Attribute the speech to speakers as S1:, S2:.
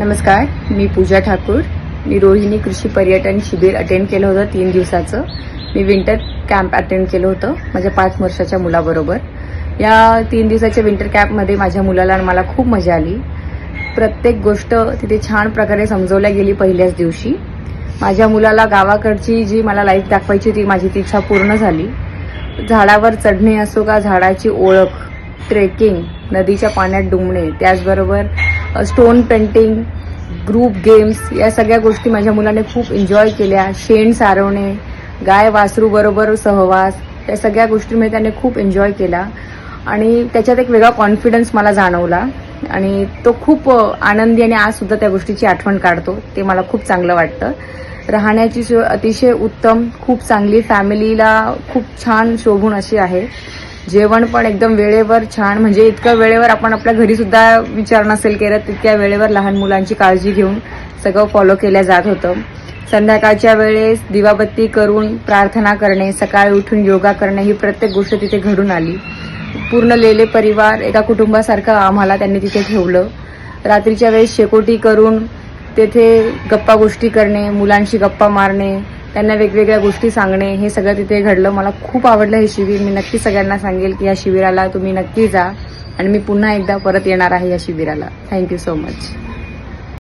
S1: नमस्कार मी पूजा ठाकूर. मी रोहिणी कृषी पर्यटन शिबिर अटेंड केलं होतं तीन दिवसाचं. मी विंटर कॅम्प अटेंड केलं होतं माझ्या पाच वर्षाच्या मुलाबरोबर. या तीन दिवसाच्या विंटर कॅम्पमध्ये माझ्या मुलाला आणि मला खूप मजा आली. प्रत्येक गोष्ट तिथे छान प्रकारे समजवल्या गेली पहिल्याच दिवशी. माझ्या मुलाला गावाकडची जी मला लाईफ दाखवायची ती माझी ती इच्छा पूर्ण झाली. झाडावर चढणे असो का झाडाची ओळख ट्रेकिंग नदीच्या पाण्यात डुंबणे त्याचबरोबर स्टोन पेंटिंग ग्रुप गेम्स या सगळ्या गोष्टी माझ्या मुलाने खूप एन्जॉय केल्या. शेण सारवणे गाय वासरूबरोबर सहवास या सगळ्या गोष्टीमध्ये त्याने खूप एन्जॉय केला. आणि त्याच्यात एक वेगळा कॉन्फिडन्स मला जाणवला. आणि तो खूप आनंदी आणि आज सुद्धा त्या गोष्टीची आठवण काढतो. ते मला खूप चांगलं वाटतं. राहण्याची अतिशय उत्तम खूप चांगली फॅमिलीला खूप छान शोभून अशी आहे. जेवण पण एकदम वेळेवर छान म्हणजे इतकं वेळेवर आपण आपल्या घरी सुद्धा विचार नसेल केलं तितक्या वेळेवर लहान मुलांची काळजी घेऊन सगळं फॉलो केल्या जात होतं. संध्याकाळच्या वेळेस दिवाबत्ती करून प्रार्थना करणे सकाळी उठून योगा करणे ही प्रत्येक गोष्ट तिथे घडून आली. पूर्ण लेले परिवार एका कुटुंबासारखं आम्हाला त्यांनी तिथे ठेवलं. रात्रीच्या वेळेस शेकोटी करून तेथे गप्पा गोष्टी करणे मुलांशी गप्पा मारणे त्यांना वेगवेगळ्या गोष्टी सांगणे हे सगळं तिथे घडलं. मला खूप आवडलं हे शिबिर. मी नक्की सगळ्यांना सांगेल की या शिबिराला तुम्ही नक्की जा. आणि मी पुन्हा एकदा परत येणार आहे या शिबिराला. Thank you so much